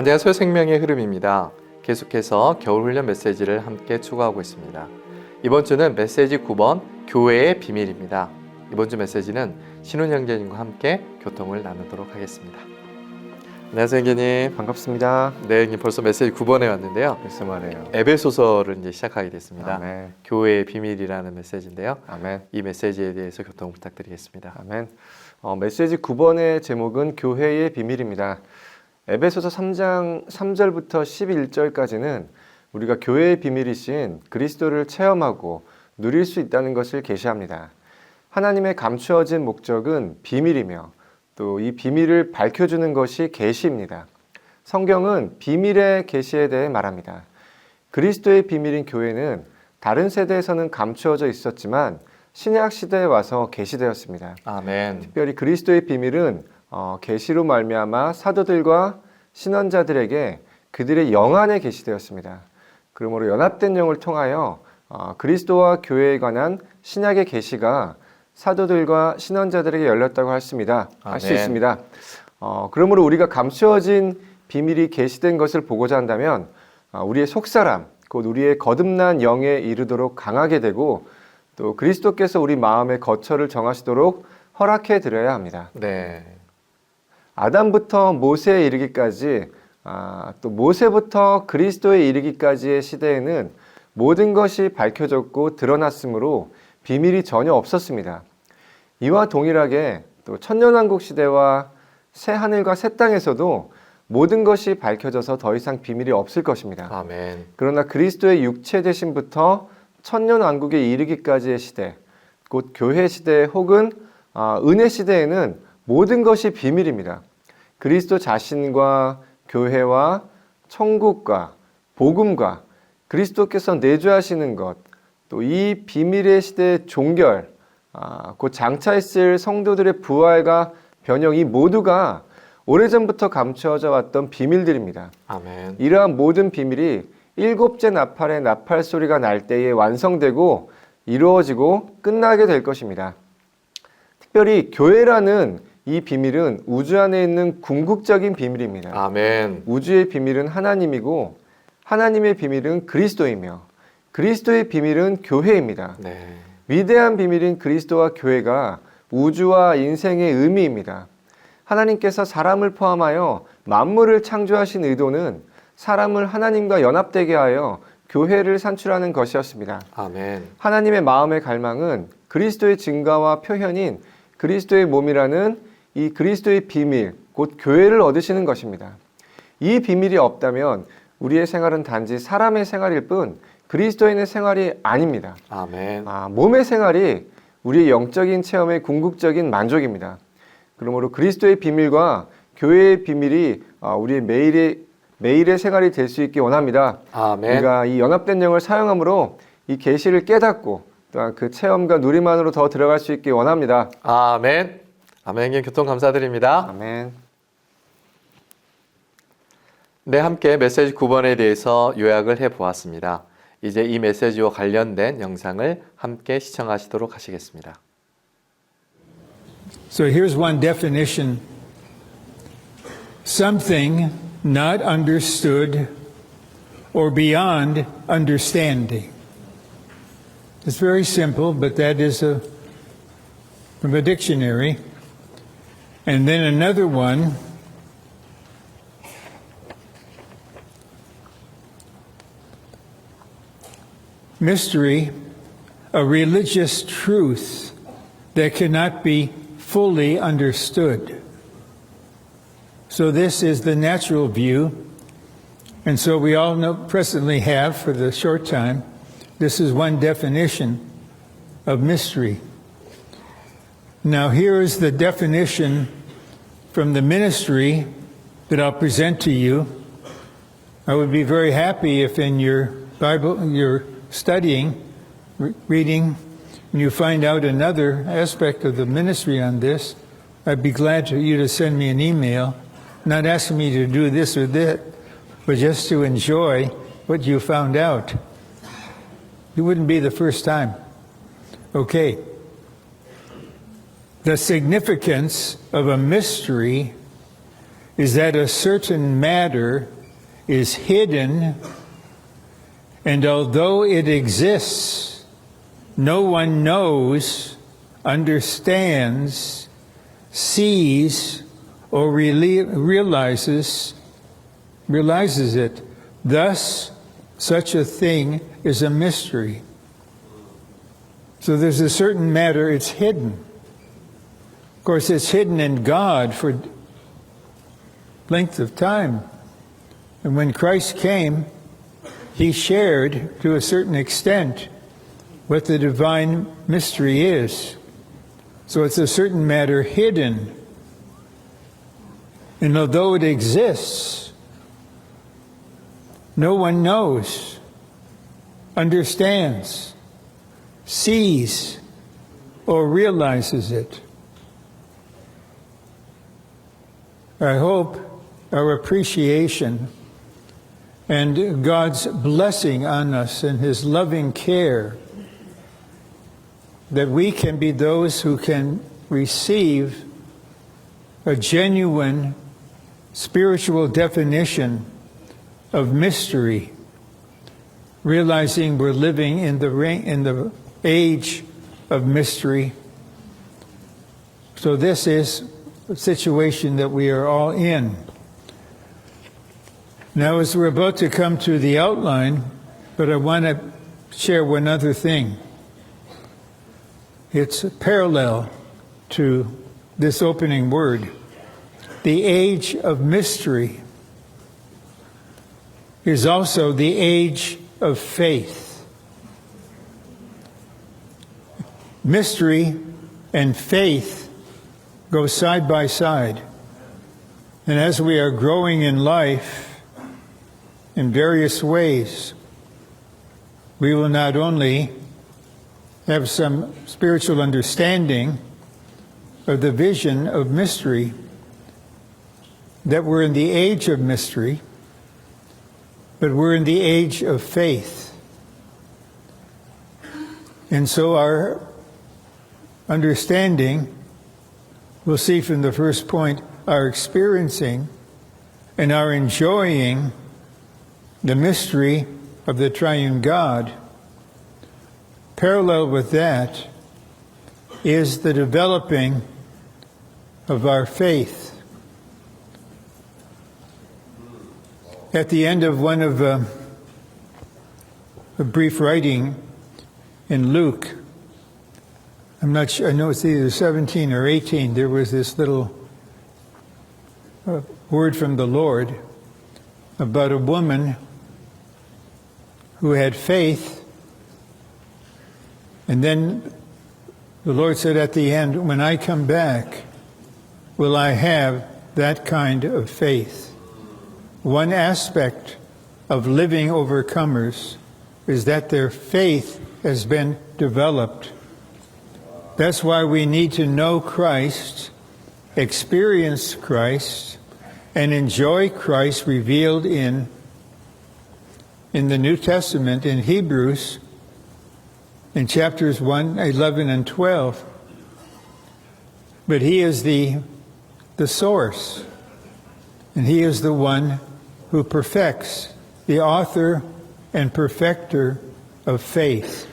안녕하세요. 생명의 흐름입니다. 계속해서 겨울훈련 메시지를 함께 추구하고 있습니다. 이번 주는 메시지 9번 교회의 비밀입니다. 이번 주 메시지는 신훈 형제님과 함께 교통을 나누도록 하겠습니다. 안녕하세요, 형제님. 반갑습니다. 네, 형님 벌써 메시지 9번에 왔는데요. 말씀하네요. 에베소서를 이제 시작하게 됐습니다. 아멘. 교회의 비밀이라는 메시지인데요. 아멘. 이 메시지에 대해서 교통 부탁드리겠습니다. 아멘. 어, 메시지 9번의 제목은 교회의 비밀입니다. 에베소서 3장 3절부터 11절까지는 우리가 교회의 비밀이신 그리스도를 체험하고 누릴 수 있다는 것을 계시합니다. 하나님의 감추어진 목적은 비밀이며 또 이 비밀을 밝혀주는 것이 계시입니다. 성경은 비밀의 계시에 대해 말합니다. 그리스도의 비밀인 교회는 다른 세대에서는 감추어져 있었지만 신약 시대에 와서 계시되었습니다. 아멘. 특별히 그리스도의 비밀은 어, 계시로 말미암아 사도들과 신원자들에게 그들의 영 안에 계시되었습니다. 그러므로 연합된 영을 통하여 어, 그리스도와 교회에 관한 신약의 계시가 사도들과 신원자들에게 열렸다고 했습니다. 할 수. 있습니다. 어, 그러므로 우리가 감추어진 비밀이 계시된 것을 보고자 한다면 어, 우리의 속사람, 곧 우리의 거듭난 영에 이르도록 강하게 되고 또 그리스도께서 우리 마음의 거처를 정하시도록 허락해 드려야 합니다. 네. 아담부터 모세에 이르기까지 아, 또 모세부터 그리스도에 이르기까지의 시대에는 모든 것이 밝혀졌고 드러났으므로 비밀이 전혀 없었습니다. 이와 동일하게 또 천년왕국 시대와 새 하늘과 새 땅에서도 모든 것이 밝혀져서 더 이상 비밀이 없을 것입니다. 아멘. 그러나 그리스도의 육체 되심부터 천년 왕국에 이르기까지의 시대, 곧 교회 시대 혹은 아, 은혜 시대에는 모든 것이 비밀입니다. 그리스도 자신과 교회와 천국과 복음과 그리스도께서 내주하시는 것, 또 이 비밀의 시대의 종결, 아, 곧 장차 있을 성도들의 부활과 변형 이 모두가 오래전부터 감추어져 왔던 비밀들입니다. 아멘. 이러한 모든 비밀이 일곱째 나팔의 나팔 소리가 날 때에 완성되고 이루어지고 끝나게 될 것입니다. 특별히 교회라는 이 비밀은 우주 안에 있는 궁극적인 비밀입니다. 아멘. 우주의 비밀은 하나님이고 하나님의 비밀은 그리스도이며 그리스도의 비밀은 교회입니다. 네. 위대한 비밀인 그리스도와 교회가 우주와 인생의 의미입니다. 하나님께서 사람을 포함하여 만물을 창조하신 의도는 사람을 하나님과 연합되게 하여 교회를 산출하는 것이었습니다. 아멘. 하나님의 마음의 갈망은 그리스도의 증가와 표현인 그리스도의 몸이라는 이 그리스도의 비밀, 곧 교회를 얻으시는 것입니다. 이 비밀이 없다면 우리의 생활은 단지 사람의 생활일 뿐 그리스도인의 생활이 아닙니다. 아멘. 아, 몸의 생활이 우리의 영적인 체험의 궁극적인 만족입니다. 그러므로 그리스도의 비밀과 교회의 비밀이 아, 우리의 매일의 매일의 생활이 될 수 있게 원합니다. 아멘. 우리가 이 연합된 영을 사용함으로 이 계시를 깨닫고 또한 그 체험과 누림만으로 더 들어갈 수 있게 원합니다. 아멘. 아멘. 형님 교통 감사드립니다. 아멘. 네, 함께 메시지 9번에 대해서 요약을 해 보았습니다. 이제 이 메시지와 관련된 영상을 함께 시청하시도록 하시겠습니다. So here's one definition something not understood or beyond understanding. It's very simple, but that is a, from a dictionary. And then another one mystery, a religious truth that cannot be fully understood. So, this is the natural view. And so, we all know, presently have, for the short time, this is one definition of mystery. Now, here is the definition from the ministry that I'll present to you. I would be very happy if in your Bible, your studying, re- reading, and you find out another aspect of the ministry on this, I'd be glad for you to send me an email, not asking me to do this or that, but just to enjoy what you found out. It wouldn't be the first time. Okay. The significance of a mystery is that a certain matter is hidden, and although it exists, no one knows, understands, sees, or realizes realizes it. Thus, such a thing is a mystery. So there's a certain matter, it's hidden. Course, it's hidden in God for length of time. And when Christ came, he shared to a certain extent what the divine mystery is. So it's a certain matter hidden. And although it exists, no one knows, understands, sees, or realizes it. I hope our appreciation and God's blessing on us and His loving care that we can be those who can receive a genuine spiritual definition of mystery, realizing we're living in the, in the age of mystery. So, this is situation that we are all in. Now, as we're about to come to the outline, but I want to share one other thing. It's parallel to this opening word. The age of mystery is also the age of faith. Mystery and faith go side by side. And as we are growing in life in various ways, we will not only have some spiritual understanding of the vision of mystery, that we're in the age of mystery, but we're in the age of faith. And so our understanding, we'll see from the first point, our experiencing and our enjoying the mystery of the triune God. Parallel with that is the developing of our faith. At the end of one of uh, a brief writing in Luke, I'm not sure, I know it's either 17 or 18, there was this little uh, word from the Lord about a woman who had faith. And then the Lord said at the end, When I come back, will I have that kind of faith? One aspect of living overcomers is that their faith has been developed. That's why we need to know Christ, experience Christ, and enjoy Christ revealed in in the New Testament in Hebrews in chapters 1, 11 and 12. But he is the the source. And he is the one who perfects, the author and perfecter of faith.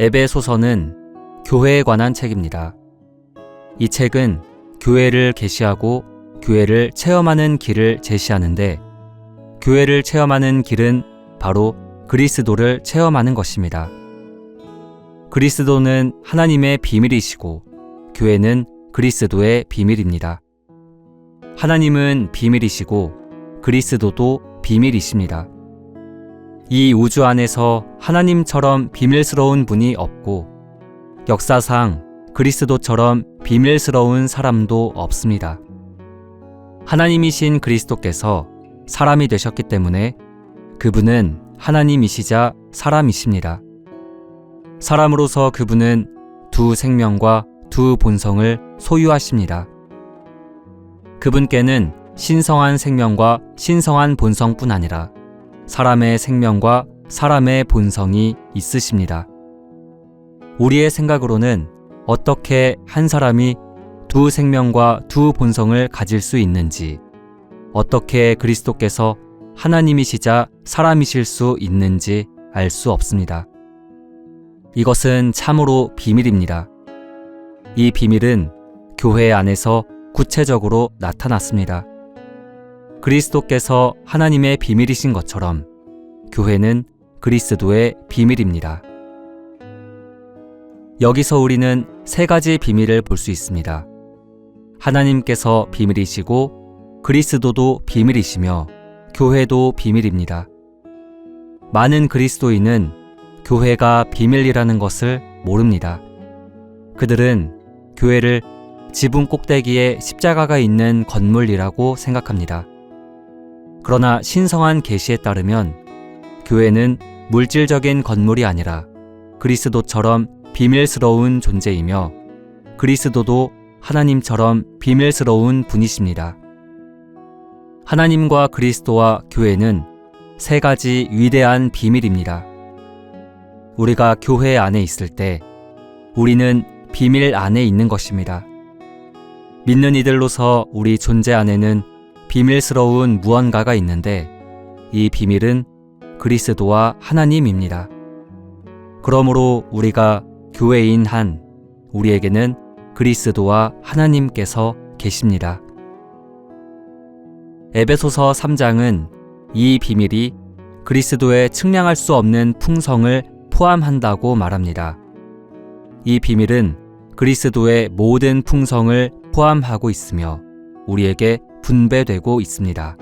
에베소서는 교회에 관한 책입니다. 이 책은 교회를 계시하고 교회를 체험하는 길을 제시하는데 교회를 체험하는 길은 바로 그리스도를 체험하는 것입니다. 그리스도는 하나님의 비밀이시고 교회는 그리스도의 비밀입니다. 하나님은 비밀이시고 그리스도도 비밀이십니다. 이 우주 안에서 하나님처럼 비밀스러운 분이 없고 역사상 그리스도처럼 비밀스러운 사람도 없습니다. 하나님이신 그리스도께서 사람이 되셨기 때문에 그분은 하나님이시자 사람이십니다. 사람으로서 그분은 두 생명과 두 본성을 소유하십니다. 그분께는 신성한 생명과 신성한 본성뿐 아니라 사람의 생명과 사람의 본성이 있으십니다. 우리의 생각으로는 어떻게 한 사람이 두 생명과 두 본성을 가질 수 있는지, 어떻게 그리스도께서 하나님이시자 사람이실 수 있는지 알 수 없습니다. 이것은 참으로 비밀입니다. 이 비밀은 교회 안에서 구체적으로 나타났습니다. 그리스도께서 하나님의 비밀이신 것처럼 교회는 그리스도의 비밀입니다. 여기서 우리는 세 가지 비밀을 볼 수 있습니다. 하나님께서 비밀이시고 그리스도도 비밀이시며 교회도 비밀입니다. 많은 그리스도인은 교회가 비밀이라는 것을 모릅니다. 그들은 교회를 지붕 꼭대기에 십자가가 있는 건물이라고 생각합니다. 그러나 신성한 계시에 따르면 교회는 물질적인 건물이 아니라 그리스도처럼 비밀스러운 존재이며 그리스도도 하나님처럼 비밀스러운 분이십니다. 하나님과 그리스도와 교회는 세 가지 위대한 비밀입니다. 우리가 교회 안에 있을 때 우리는 비밀 안에 있는 것입니다. 믿는 이들로서 우리 존재 안에는 비밀스러운 무언가가 있는데 이 비밀은 그리스도와 하나님입니다. 그러므로 우리가 교회인 한 우리에게는 그리스도와 하나님께서 계십니다. 에베소서 3장은 이 비밀이 그리스도의 측량할 수 없는 풍성을 포함한다고 말합니다. 이 비밀은 그리스도의 모든 풍성을 포함하고 있으며 우리에게 분배되고 있습니다.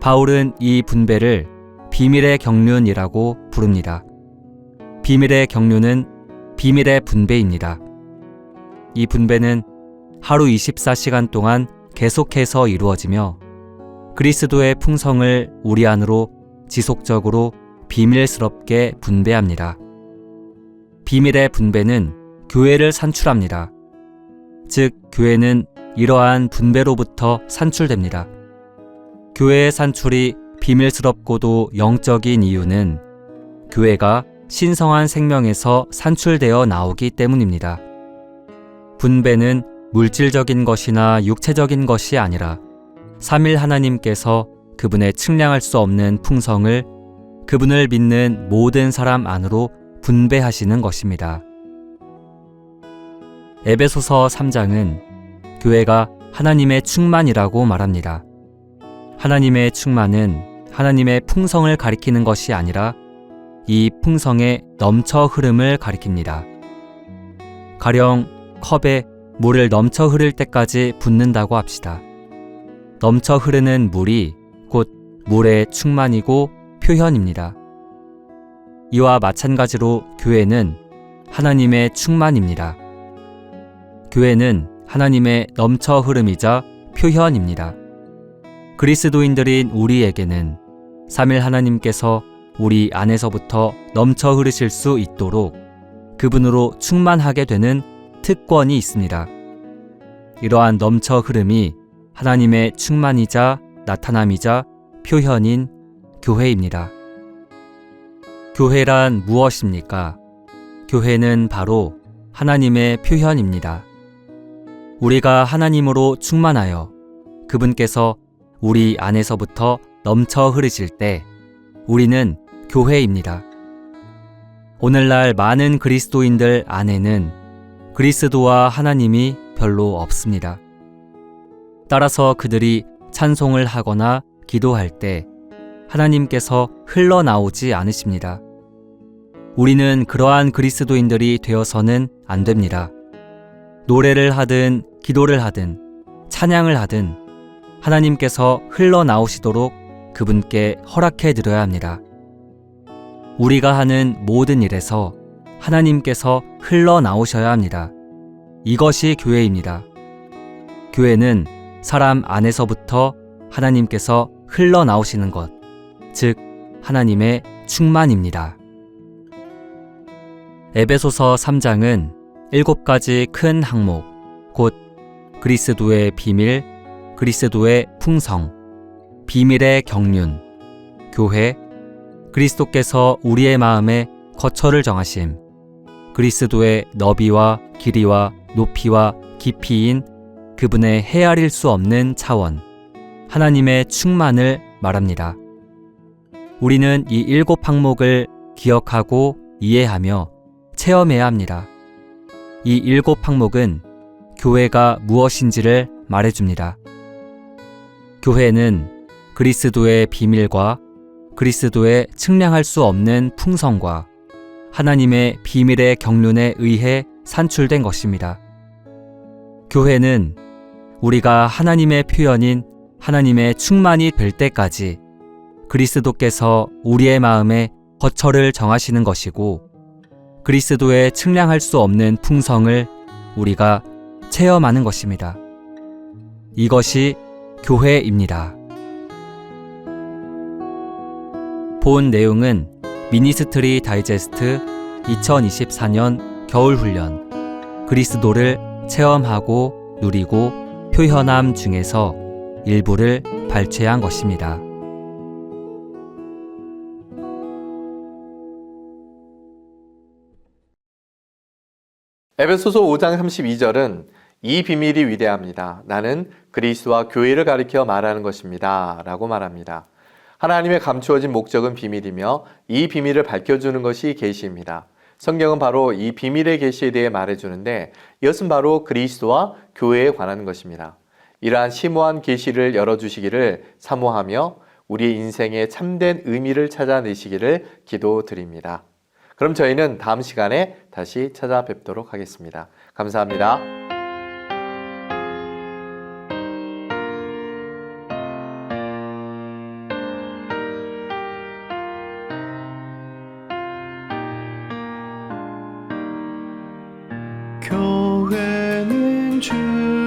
바울은 이 분배를 비밀의 경륜이라고 부릅니다. 비밀의 경륜은 비밀의 분배입니다. 이 분배는 하루 24시간 동안 계속해서 이루어지며 그리스도의 풍성을 우리 안으로 지속적으로 비밀스럽게 분배합니다. 비밀의 분배는 교회를 산출합니다. 즉, 교회는 이러한 분배로부터 산출됩니다. 교회의 산출이 비밀스럽고도 영적인 이유는 교회가 신성한 생명에서 산출되어 나오기 때문입니다. 분배는 물질적인 것이나 육체적인 것이 아니라 삼일 하나님께서 그분의 측량할 수 없는 풍성을 그분을 믿는 모든 사람 안으로 분배하시는 것입니다. 에베소서 3장은 교회가 하나님의 충만이라고 말합니다. 하나님의 충만은 하나님의 풍성을 가리키는 것이 아니라 이 풍성의 넘쳐 흐름을 가리킵니다. 가령 컵에 물을 넘쳐 흐를 때까지 붓는다고 합시다. 넘쳐 흐르는 물이 곧 물의 충만이고 표현입니다. 이와 마찬가지로 교회는 하나님의 충만입니다. 교회는 하나님의 넘쳐 흐름이자 표현입니다. 그리스도인들인 우리에게는 삼일 하나님께서 우리 안에서부터 넘쳐 흐르실 수 있도록 그분으로 충만하게 되는 특권이 있습니다. 이러한 넘쳐 흐름이 하나님의 충만이자 나타남이자 표현인 교회입니다. 교회란 무엇입니까? 교회는 바로 하나님의 표현입니다. 우리가 하나님으로 충만하여 그분께서 우리 안에서부터 넘쳐 흐르실 때 우리는 교회입니다. 오늘날 많은 그리스도인들 안에는 그리스도와 하나님이 별로 없습니다. 따라서 그들이 찬송을 하거나 기도할 때 하나님께서 흘러나오지 않으십니다. 우리는 그러한 그리스도인들이 되어서는 안 됩니다. 노래를 하든 기도를 하든 찬양을 하든 하나님께서 흘러나오시도록 그분께 허락해 드려야 합니다. 우리가 하는 모든 일에서 하나님께서 흘러나오셔야 합니다. 이것이 교회입니다. 교회는 사람 안에서부터 하나님께서 흘러나오시는 것, 즉, 하나님의 충만입니다. 에베소서 3장은 일곱 가지 큰 항목, 곧 그리스도의 비밀, 그리스도의 풍성, 비밀의 경륜, 교회, 그리스도께서 우리의 마음에 거처를 정하심, 그리스도의 너비와 길이와 높이와 깊이인 그분의 헤아릴 수 없는 차원, 하나님의 충만을 말합니다. 우리는 이 일곱 항목을 기억하고 이해하며 체험해야 합니다. 이 일곱 항목은 교회가 무엇인지를 말해줍니다. 교회는 그리스도의 비밀과 그리스도의 측량할 수 없는 풍성과 하나님의 비밀의 경륜에 의해 산출된 것입니다. 교회는 우리가 하나님의 표현인 하나님의 충만이 될 때까지 그리스도께서 우리의 마음에 거처를 정하시는 것이고 그리스도의 측량할 수 없는 풍성을 우리가 체험하는 것입니다. 이것이 교회입니다. 본 내용은 미니스트리 다이제스트 2024년 겨울훈련 그리스도를 체험하고 누리고 표현함 중에서 일부를 발췌한 것입니다. 에베소서 5장 32절은 이 비밀이 위대합니다. 나는 그리스도와 교회를 가리켜 말하는 것입니다. 라고 말합니다. 하나님의 감추어진 목적은 비밀이며 이 비밀을 밝혀주는 것이 계시입니다. 성경은 바로 이 비밀의 계시에 대해 말해주는데 이것은 바로 그리스도와 교회에 관한 것입니다. 이러한 심오한 계시를 열어주시기를 사모하며 우리의 인생의 참된 의미를 찾아내시기를 기도드립니다. 그럼 저희는 다음 시간에 다시 찾아뵙도록 하겠습니다. 감사합니다. 교회는 주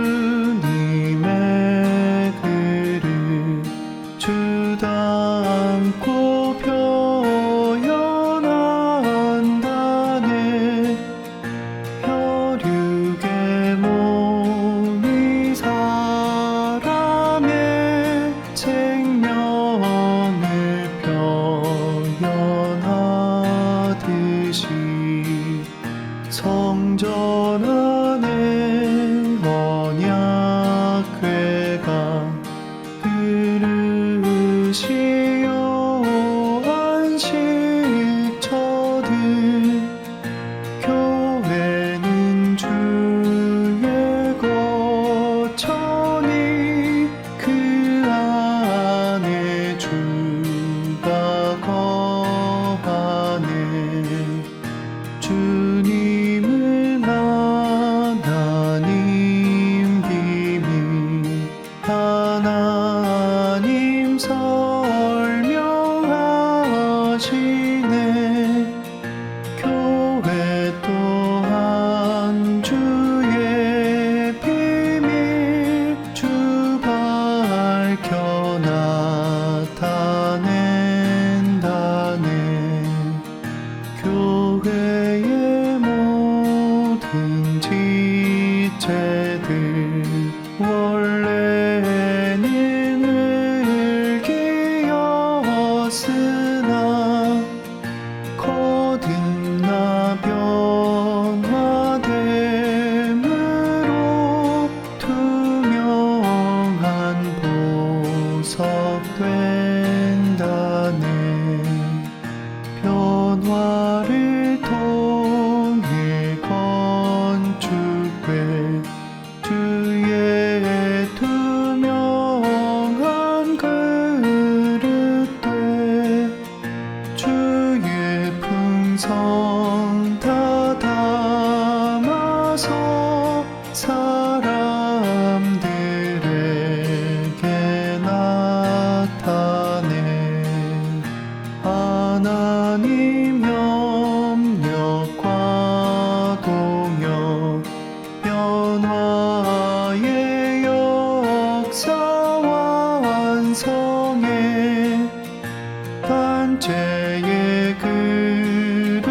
단체의 그릇인